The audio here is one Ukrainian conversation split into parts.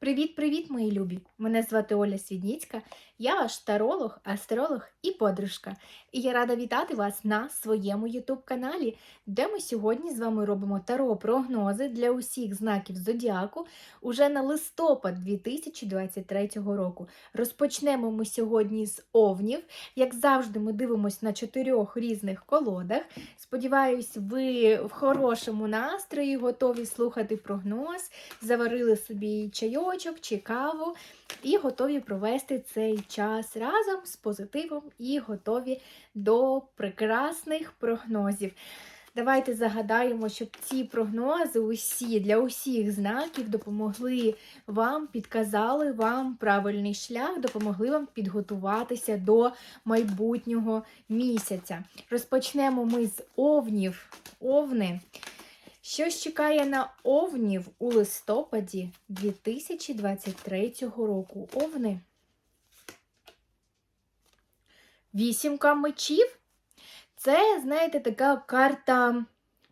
Привіт-привіт, мої любі! Мене звати Оля Свідніцька, я ваш таролог, астролог і подружка. І я рада вітати вас на своєму ютуб-каналі, де ми сьогодні з вами робимо таро-прогнози для усіх знаків зодіаку уже на листопад 2023 року. Розпочнемо ми сьогодні з овнів. Як завжди, ми дивимося на чотирьох різних колодах. Сподіваюсь, ви в хорошому настрої готові слухати прогноз, заварили собі чайочок чи каву і готові провести цей час разом з позитивом і готові до прекрасних прогнозів. Давайте загадаємо, щоб ці прогнози усі для усіх знаків допомогли вам, підказали вам правильний шлях, допомогли вам підготуватися до майбутнього місяця. Розпочнемо ми з овнів. Овни. Що чекає на овнів у листопаді 2023 року? Овни. Вісімка мечів. Це, знаєте, така карта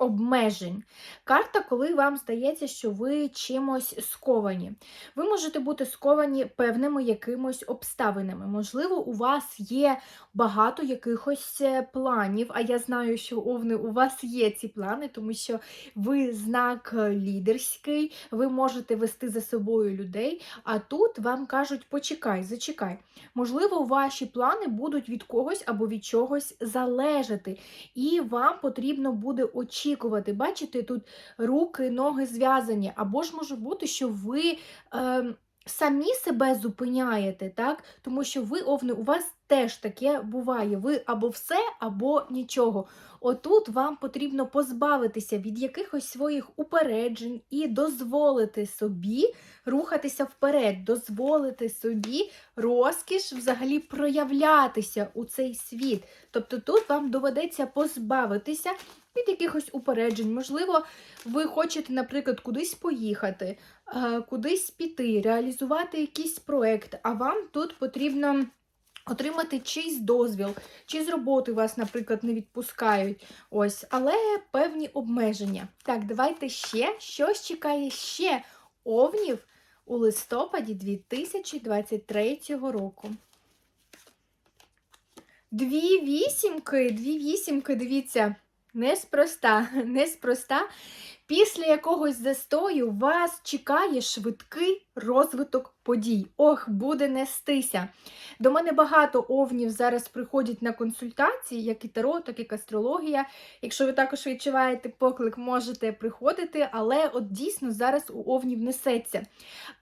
обмежень. Карта, коли вам здається, що ви чимось сковані. Ви можете бути сковані певними якимось обставинами. Можливо, у вас є багато якихось е, планів, а я знаю, що овни у вас є ці плани, тому що ви знак е, лідерський, ви можете вести за собою людей, а тут вам кажуть, почекай, зачекай. Можливо, ваші плани будуть від когось або від чогось залежати, і вам потрібно буде очікувати. Бачите, тут руки, ноги зв'язані, або ж може бути, що ви. Е, Самі себе зупиняєте, так? Тому що ви, овни, у вас теж таке буває. Ви або все, або нічого. Отут вам потрібно позбавитися від якихось своїх упереджень і дозволити собі рухатися вперед, дозволити собі розкіш взагалі проявлятися у цей світ. Тобто тут вам доведеться позбавитися від якихось упереджень. Можливо, ви хочете, наприклад, кудись поїхати, е, кудись піти, реалізувати якийсь проект, а вам тут потрібно. Отримати чийсь дозвіл, чи з роботи вас, наприклад, не відпускають. Ось, але певні обмеження. Так, давайте ще. Щось чекає ще овнів у листопаді 2023 року. Дві вісімки, дві вісімки, дивіться, неспроста, неспроста. Після якогось застою вас чекає швидкий розвиток подій. Ох, буде нестися. До мене багато овнів зараз приходять на консультації, як і таро, так і астрологія. Якщо ви також відчуваєте поклик, можете приходити, але от дійсно зараз у овнів несеться.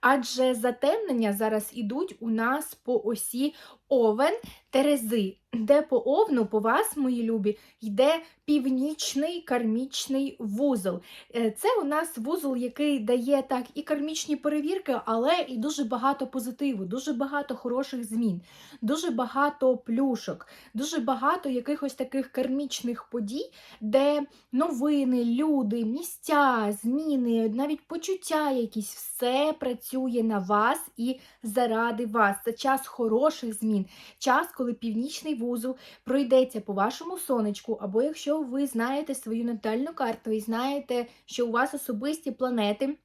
Адже затемнення зараз ідуть у нас по осі овен Терези, де по овну, по вас, мої любі, йде північний кармічний вузол. Е, Це у нас вузол, який дає так і кармічні перевірки, але і дуже багато позитиву, дуже багато хороших змін, дуже багато плюшок, дуже багато якихось таких кармічних подій, де новини, люди, місця, зміни, навіть почуття якісь, все працює на вас і заради вас. Це час хороших змін, час, коли північний вузол пройдеться по вашому сонечку, або якщо ви знаєте свою натальну карту і знаєте, що у вас особисті планети.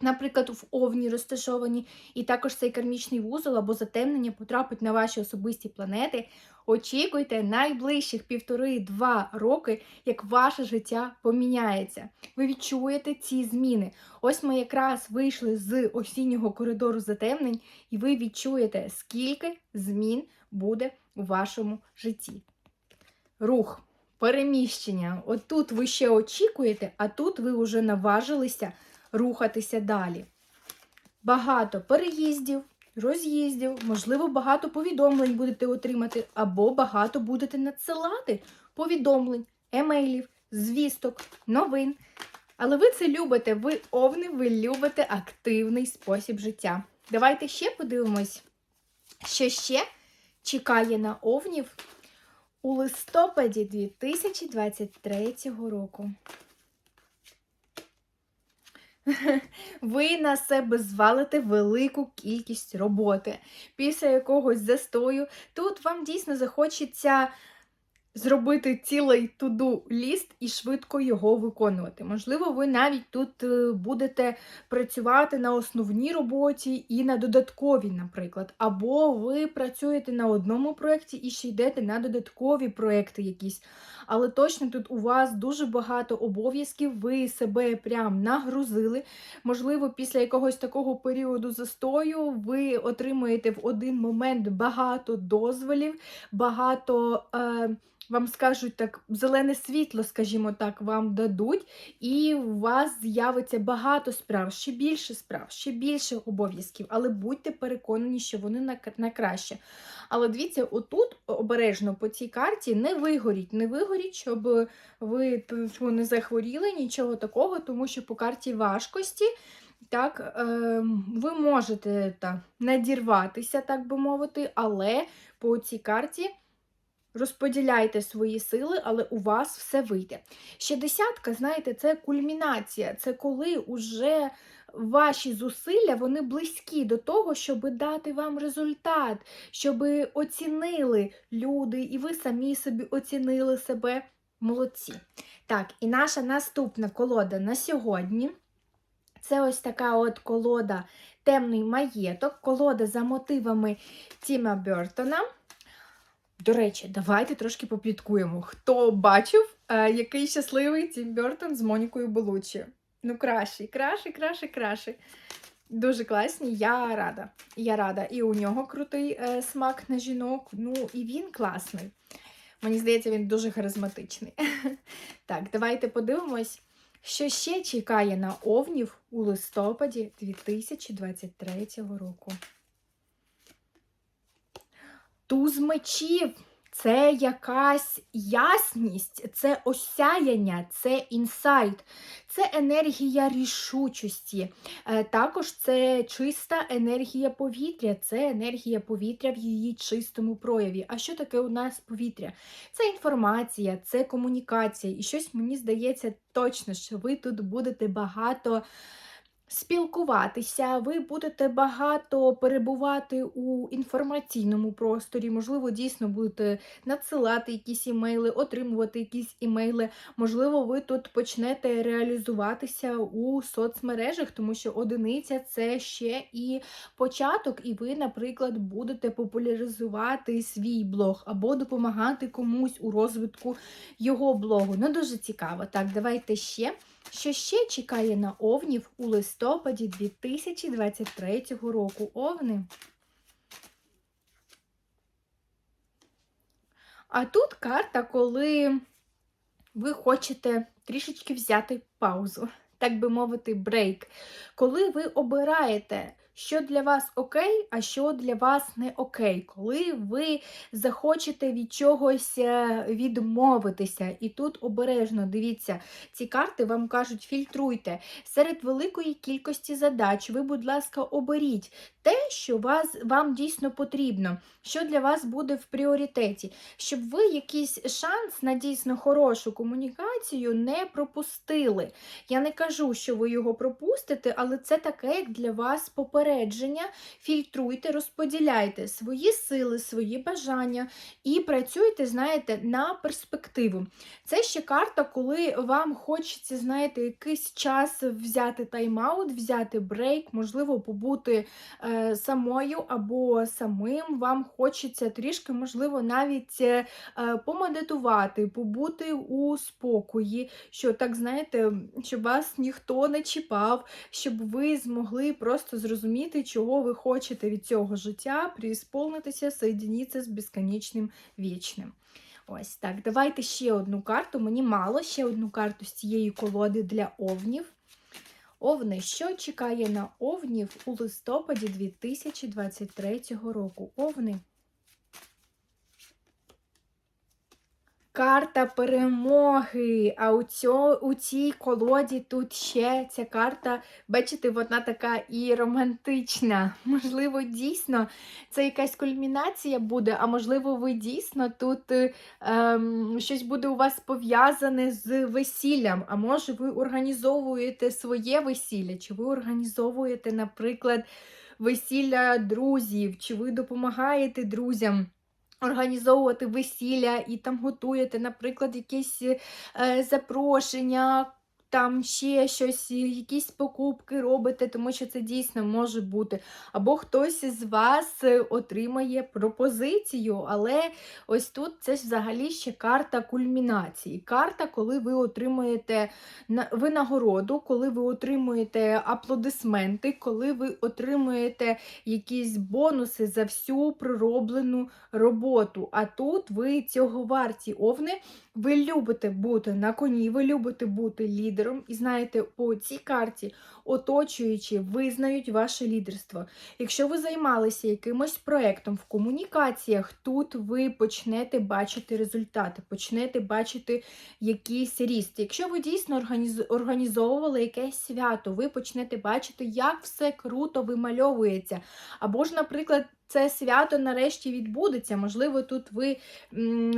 Наприклад, в Овні розташовані, і також цей кармічний вузол або затемнення потрапить на ваші особисті планети. Очікуйте найближчих півтори-два роки, як ваше життя поміняється. Ви відчуєте ці зміни. Ось ми якраз вийшли з осіннього коридору затемнень, і ви відчуєте, скільки змін буде у вашому житті. Рух, переміщення. Отут ви ще очікуєте, а тут ви вже наважилися рухатися далі. Багато переїздів, роз'їздів, можливо, багато повідомлень будете отримати, або багато будете надсилати повідомлень, емейлів, звісток, новин. Але ви це любите, ви овни, ви любите активний спосіб життя. Давайте ще подивимось, що ще чекає на овнів у листопаді 2023 року. Ви на себе звалите велику кількість роботи. Після якогось застою тут вам дійсно захочеться зробити цілий туду ліст і швидко його виконувати. Можливо, ви навіть тут е, будете працювати на основній роботі і на додатковій, наприклад. Або ви працюєте на одному проєкті і ще йдете на додаткові проєкти якісь. Але точно тут у вас дуже багато обов'язків, ви себе прям нагрузили. Можливо, після якогось такого періоду застою ви отримуєте в один момент багато дозволів, багато. Е, вам скажуть так, зелене світло, скажімо так, вам дадуть, і у вас з'явиться багато справ, ще більше справ, ще більше обов'язків, але будьте переконані, що вони на, на краще. Але дивіться, отут обережно по цій карті не вигоріть, не вигоріть, щоб ви не захворіли, нічого такого, тому що по карті важкості. Так, е, ви можете так, надірватися, так би мовити, але по цій карті розподіляйте свої сили, але у вас все вийде. Ще десятка, знаєте, це кульмінація, це коли уже ваші зусилля вони близькі до того, щоб дати вам результат, щоб оцінили люди, і ви самі собі оцінили себе. Молодці. Так, і наша наступна колода на сьогодні. Це ось така от колода темний маєток, колода за мотивами Тіма Бертона. До речі, давайте трошки попліткуємо. Хто бачив, е, який щасливий Тім Бертон з Монікою Белучі? Ну, кращий, кращий, кращий, кращий. Дуже класні, я рада. Я рада. І у нього крутий е, смак на жінок. Ну, і він класний. Мені здається, він дуже харизматичний. Так, давайте подивимось, що ще чекає на овнів у листопаді 2023 року. Туз мечів це якась ясність, це осяяння, це інсайт, це енергія рішучості. Е, Також це чиста енергія повітря, це енергія повітря в її чистому прояві. А що таке у нас повітря? Це інформація, це комунікація. І щось мені здається точно, що ви тут будете багато спілкуватися, ви будете багато перебувати у інформаційному просторі, можливо, дійсно будете надсилати якісь імейли, отримувати якісь імейли. Можливо, ви тут почнете реалізуватися у соцмережах, тому що одиниця це ще і початок, і ви, наприклад, будете популяризувати свій блог або допомагати комусь у розвитку його блогу. Ну, дуже цікаво. Так, давайте ще. Що ще чекає на овнів у листопаді 2023 року? Овни. А тут карта, коли ви хочете трішечки взяти паузу, так би мовити, брейк. Коли ви обираєте що для вас окей, а що для вас не окей, коли ви захочете від чогось е, відмовитися. І тут обережно дивіться, ці карти вам кажуть, фільтруйте. Серед великої кількості задач ви, будь ласка, оберіть те, що вас, вам дійсно потрібно, що для вас буде в пріоритеті, щоб ви якийсь шанс на дійсно хорошу комунікацію не пропустили. Я не кажу, що ви його пропустите, але це таке, як для вас попередження. Фільтруйте, розподіляйте свої сили, свої бажання і працюйте, знаєте, на перспективу. Це ще карта, коли вам хочеться, знаєте, якийсь час взяти тайм-аут, взяти брейк, можливо, побути. Е, самою або самим вам хочеться трішки, можливо, навіть е, помедитувати, побути у спокої, що, так знаєте, щоб вас ніхто не чіпав, щоб ви змогли просто зрозуміти, чого ви хочете від цього життя, приісполнитися, соєдініться з безконечним вічним. Ось так, давайте ще одну карту. Мені мало ще одну карту з цієї колоди для овнів. Овни, що чекає на овнів у листопаді 2023 року? Овни. Карта перемоги. А у цьо, у цій колоді тут ще ця карта, бачите, вона така і романтична. Можливо, дійсно це якась кульмінація буде, а можливо, ви дійсно тут ем, щось буде у вас пов'язане з весіллям. А може, ви організовуєте своє весілля, чи ви організовуєте, наприклад, весілля друзів, чи ви допомагаєте друзям. Організовувати весілля і там готуєте, наприклад, якісь е, запрошення. Там ще щось, якісь покупки робите, тому що це дійсно може бути. Або хтось із вас е, отримає пропозицію, але ось тут це ж взагалі ще карта кульмінації. Карта, коли ви отримуєте винагороду, коли ви отримуєте аплодисменти, коли ви отримуєте якісь бонуси за всю пророблену роботу. А тут ви цього варті овни. Ви любите бути на коні, ви любите бути лідером, і знаєте, по цій карті оточуючи, визнають ваше лідерство. Якщо ви займалися якимось проєктом в комунікаціях, тут ви почнете бачити результати, почнете бачити якийсь ріст. Якщо ви дійсно організовували якесь свято, ви почнете бачити, як все круто вимальовується. Або ж, наприклад, це свято нарешті відбудеться. Можливо, тут ви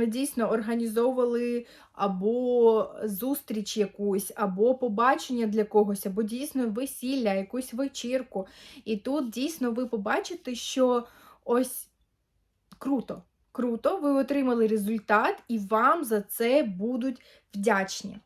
дійсно організовували або зустріч якусь, або побачення для когось, або дійсно весілля, якусь вечірку. І тут дійсно ви побачите, що ось круто. Круто, ви отримали результат, і вам за це будуть вдячні.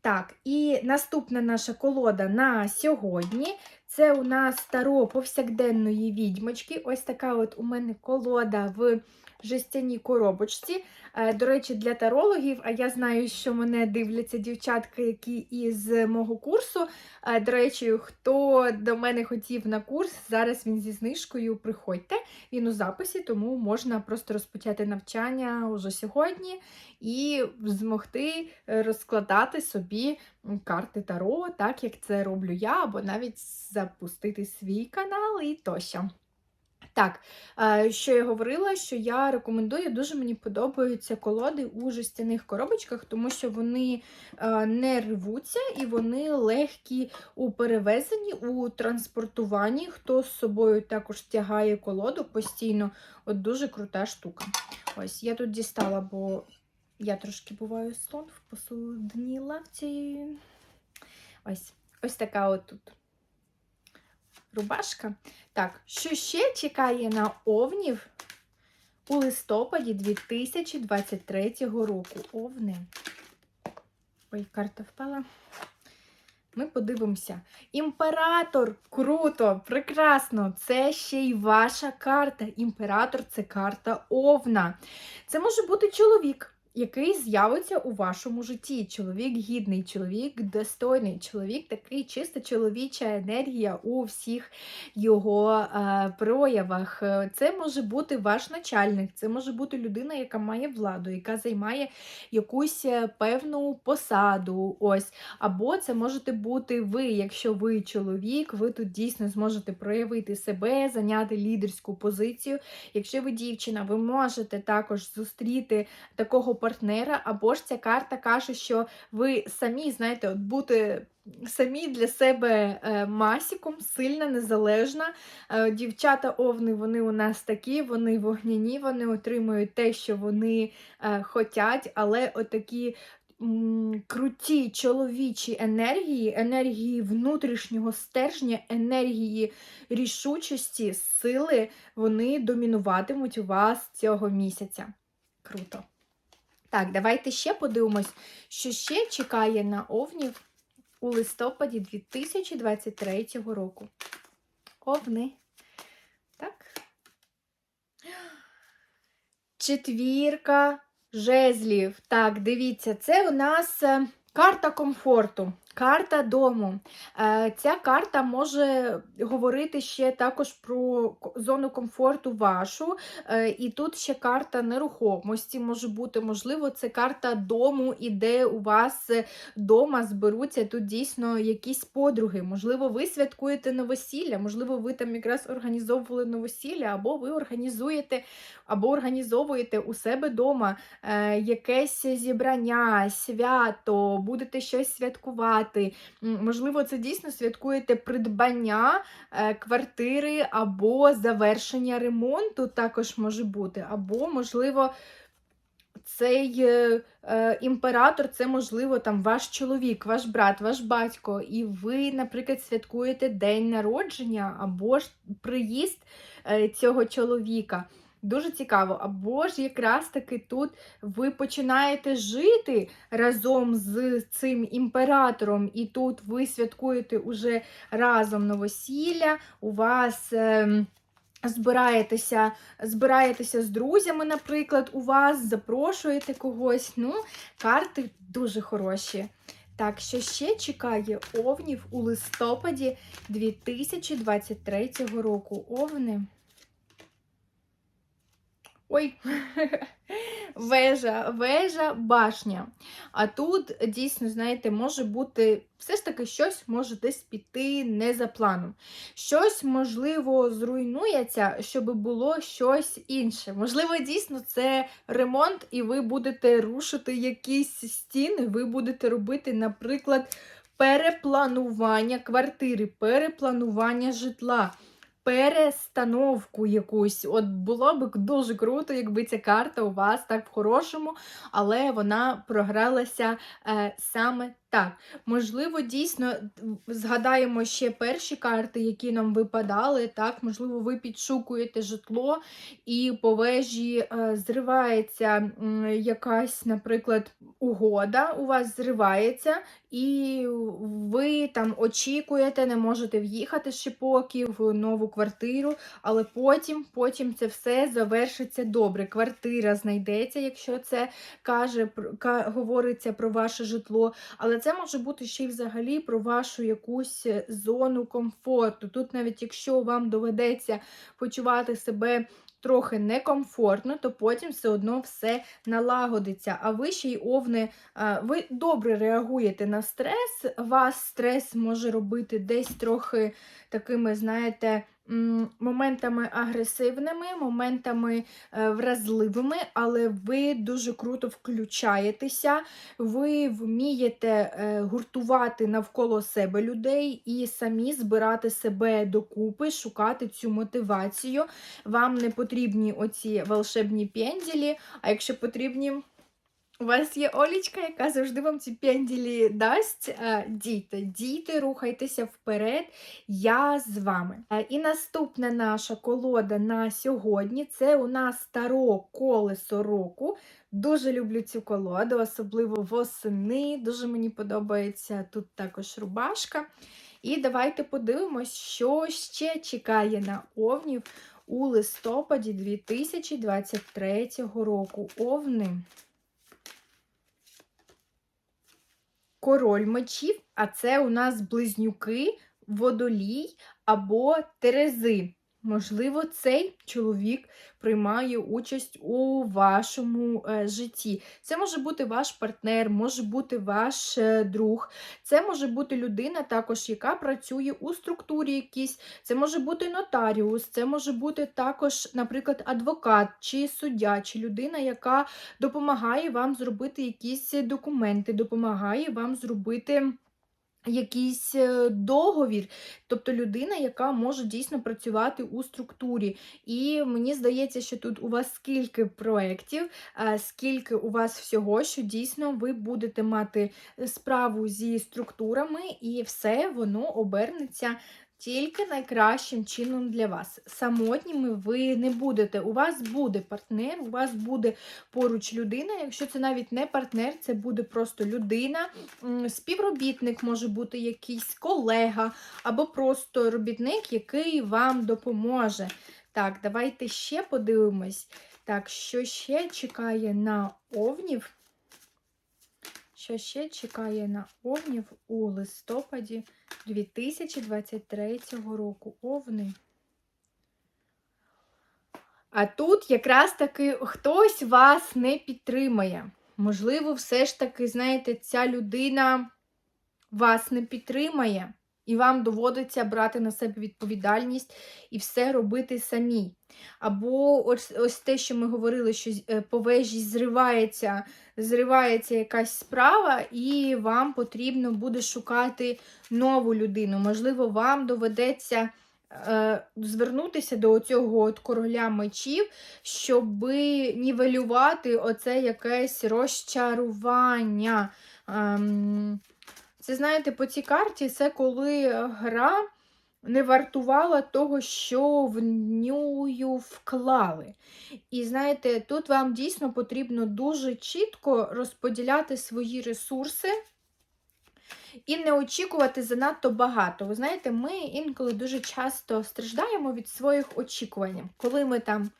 Так, і наступна наша колода на сьогодні це у нас старо повсякденної відьмочки. Ось така от у мене колода в жестяній коробочці. Е, до речі, для тарологів, а я знаю, що мене дивляться дівчатка, які із мого курсу. Е, до речі, хто до мене хотів на курс, зараз він зі знижкою приходьте. Він у записі, тому можна просто розпочати навчання уже сьогодні і змогти розкладати собі карти Таро, так як це роблю я, або навіть запустити свій канал і тощо. Так, що я говорила, що я рекомендую, дуже мені подобаються колоди у жестяних коробочках, тому що вони не рвуться і вони легкі у перевезенні, у транспортуванні. Хто з собою також тягає колоду постійно, от дуже крута штука. Ось, я тут дістала, бо я трошки буваю слон в посудній лавці. Ось, ось така тут рубашка. Так, що ще чекає на овнів у листопаді 2023 року? Овни. Ой, карта впала. Ми подивимося. Імператор! Круто, прекрасно! Це ще й ваша карта. Імператор це карта Овна. Це може бути чоловік який з'явиться у вашому житті. Чоловік гідний, чоловік достойний, чоловік такий чисто чоловіча енергія у всіх його е, проявах. Це може бути ваш начальник, це може бути людина, яка має владу, яка займає якусь е, певну посаду. ось. Або це можете бути ви, якщо ви чоловік, ви тут дійсно зможете проявити себе, зайняти лідерську позицію. Якщо ви дівчина, ви можете також зустріти такого партнера, або ж ця карта каже, що ви самі, знаєте, от бути самі для себе е, масіком, сильна, незалежна. Е, дівчата овни, вони у нас такі, вони вогняні, вони отримують те, що вони е, хотять, але отакі. Круті чоловічі енергії, енергії внутрішнього стержня, енергії рішучості, сили, вони домінуватимуть у вас цього місяця. Круто! Так, давайте ще подивимось, що ще чекає на овнів у листопаді 2023 року. Овни. Так. Четвірка жезлів. Так, дивіться, це у нас е, карта комфорту. Карта дому. Е, ця карта може говорити ще також про зону комфорту вашу. Е, і тут ще карта нерухомості може бути. Можливо, це карта дому, і де у вас вдома зберуться тут дійсно якісь подруги. Можливо, ви святкуєте новосілля, можливо, ви там якраз організовували новосілля, або ви організуєте, або організовуєте у себе вдома е, якесь зібрання, свято, будете щось святкувати святкувати. Можливо, це дійсно святкуєте придбання е, квартири або завершення ремонту, також може бути. Або, можливо, цей е, е, імператор це, можливо, там ваш чоловік, ваш брат, ваш батько, і ви, наприклад, святкуєте день народження або ж приїзд е, цього чоловіка. Дуже цікаво. Або ж якраз таки тут ви починаєте жити разом з цим імператором, і тут ви святкуєте уже разом новосілля, у вас. ем, Збираєтеся, збираєтеся з друзями, наприклад, у вас, запрошуєте когось. Ну, карти дуже хороші. Так, що ще чекає овнів у листопаді 2023 року? Овни. Ой, вежа, вежа, башня. А тут дійсно, знаєте, може бути все ж таки щось може десь піти не за планом. Щось, можливо, зруйнується, щоб було щось інше. Можливо, дійсно, це ремонт, і ви будете рушити якісь стіни, ви будете робити, наприклад, перепланування квартири, перепланування житла перестановку якусь. От було б дуже круто, якби ця карта у вас так в хорошому, але вона програлася е, саме так. Можливо, дійсно згадаємо ще перші карти, які нам випадали. Так, можливо, ви підшукуєте житло, і по вежі е, зривається якась, наприклад, угода, у вас зривається, і ви там очікуєте, не можете в'їхати ще поки в нову квартиру, але потім, потім це все завершиться добре. Квартира знайдеться, якщо це каже, говориться про ваше житло. Але це може бути ще й взагалі про вашу якусь е, зону комфорту. Тут, навіть якщо вам доведеться почувати себе трохи некомфортно, то потім все одно все налагодиться. А ви ще й овни, ви добре реагуєте на стрес. Вас стрес може робити десь трохи такими, знаєте, моментами агресивними, моментами е, вразливими, але ви дуже круто включаєтеся, ви вмієте е, гуртувати навколо себе людей і самі збирати себе докупи, шукати цю мотивацію. Вам не потрібні оці волшебні пенділі, а якщо потрібні. У вас є Олічка, яка завжди вам ці пенділі дасть. Е, Дійте, дійте, рухайтеся вперед. Я з вами. Е, І наступна наша колода на сьогодні це у нас таро колесо року. Дуже люблю цю колоду, особливо восени. Дуже мені подобається тут також рубашка. І давайте подивимось, що ще чекає на овнів у листопаді 2023 року. Овни. Король мечів, а це у нас близнюки, водолій або терези. Можливо, цей чоловік приймає участь у вашому е, житті. Це може бути ваш партнер, може бути ваш е, друг, це може бути людина, також, яка працює у структурі якійсь, це може бути нотаріус, це може бути також, наприклад, адвокат чи суддя, чи людина, яка допомагає вам зробити якісь документи, допомагає вам зробити. Якийсь е, договір, тобто людина, яка може дійсно працювати у структурі. І мені здається, що тут у вас скільки проєктів, е, скільки у вас всього, що дійсно ви будете мати справу зі структурами, і все воно обернеться тільки найкращим чином для вас. Самотніми ви не будете. У вас буде партнер, у вас буде поруч людина. Якщо це навіть не партнер, це буде просто людина, співробітник може бути якийсь колега, або просто робітник, який вам допоможе. Так, давайте ще подивимось. Так, що ще чекає на овнів? Що ще чекає на овнів у листопаді 2023 року? Овни. А тут якраз таки хтось вас не підтримає. Можливо, все ж таки, знаєте, ця людина вас не підтримає, і вам доводиться брати на себе відповідальність і все робити самі. Або ось, ось те, що ми говорили, що е, по вежі зривається, зривається якась справа, і вам потрібно буде шукати нову людину. Можливо, вам доведеться е, звернутися до цього от короля мечів, щоб нівелювати оце якесь розчарування. Ем, це, знаєте, по цій карті це коли гра не вартувала того, що в нього вклали. І знаєте, тут вам дійсно потрібно дуже чітко розподіляти свої ресурси і не очікувати занадто багато. Ви знаєте, ми інколи дуже часто страждаємо від своїх очікувань. Коли ми там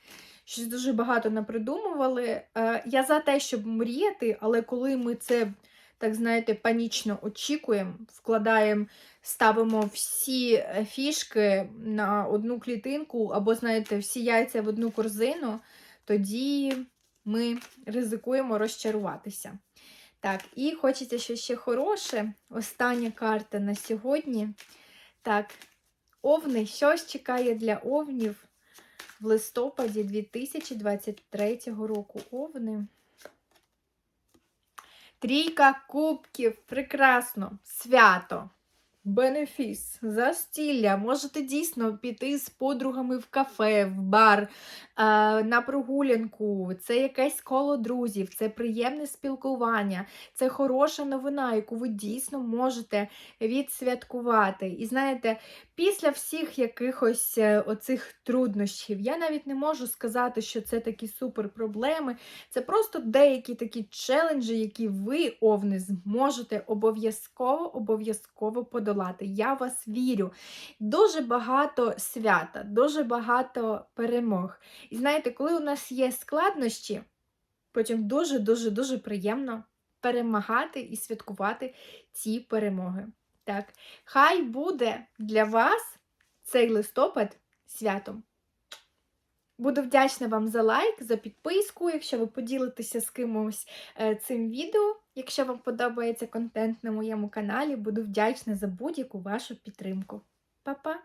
щось дуже багато напридумували, е, я за те, щоб мріяти, але коли ми це, так знаєте, панічно очікуємо, вкладаємо, ставимо всі е, фішки на одну клітинку, або, знаєте, всі яйця в одну корзину, тоді ми ризикуємо розчаруватися. Так, і хочеться щось ще хороше. Остання карта на сьогодні. Так, овни, що чекає для овнів в листопаді 2023 року? Овни. Трійка кубків. Прекрасно. Свято. Бенефіс, застілля. Можете дійсно піти з подругами в кафе, в бар, на прогулянку. Це якесь коло друзів, це приємне спілкування, це хороша новина, яку ви дійсно можете відсвяткувати. І знаєте, після всіх якихось е, оцих труднощів, я навіть не можу сказати, що це такі супер проблеми. Це просто деякі такі челенджі, які ви, овни, зможете обов'язково обов'язково подолати. Я вас вірю. Дуже багато свята, дуже багато перемог. І знаєте, коли у нас є складнощі, потім дуже-дуже дуже приємно перемагати і святкувати ці перемоги. Так, хай буде для вас цей листопад святом. Буду вдячна вам за лайк, за підписку, якщо ви поділитеся з кимось е, цим відео. Якщо вам подобається контент на моєму каналі, буду вдячна за будь-яку вашу підтримку. Па-па!